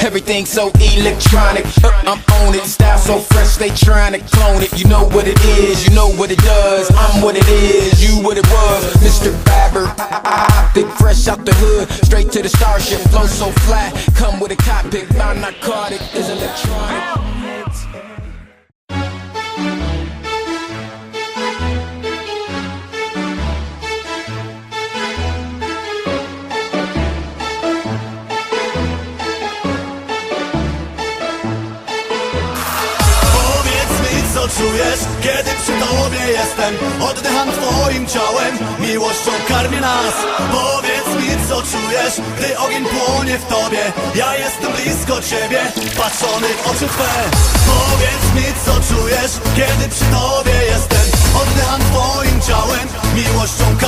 Everything so electronic, I'm on it. Style so fresh, they trying to clone it. You know what it is, you know what it does. I'm what it is, you what it was. Mr. Babber, optic, fresh out the hood, straight to the starship. Flow so flat, come with a cockpit. My narcotic is electronic. Czujesz, kiedy przy tobie jestem Oddycham twoim ciałem, miłością karmi nas. Powiedz mi co czujesz, gdy ogień płonie w tobie. Ja jestem blisko ciebie, patrzony w oczy twe. Powiedz mi co czujesz, kiedy przy tobie jestem. Oddycham twoim ciałem, miłością karmi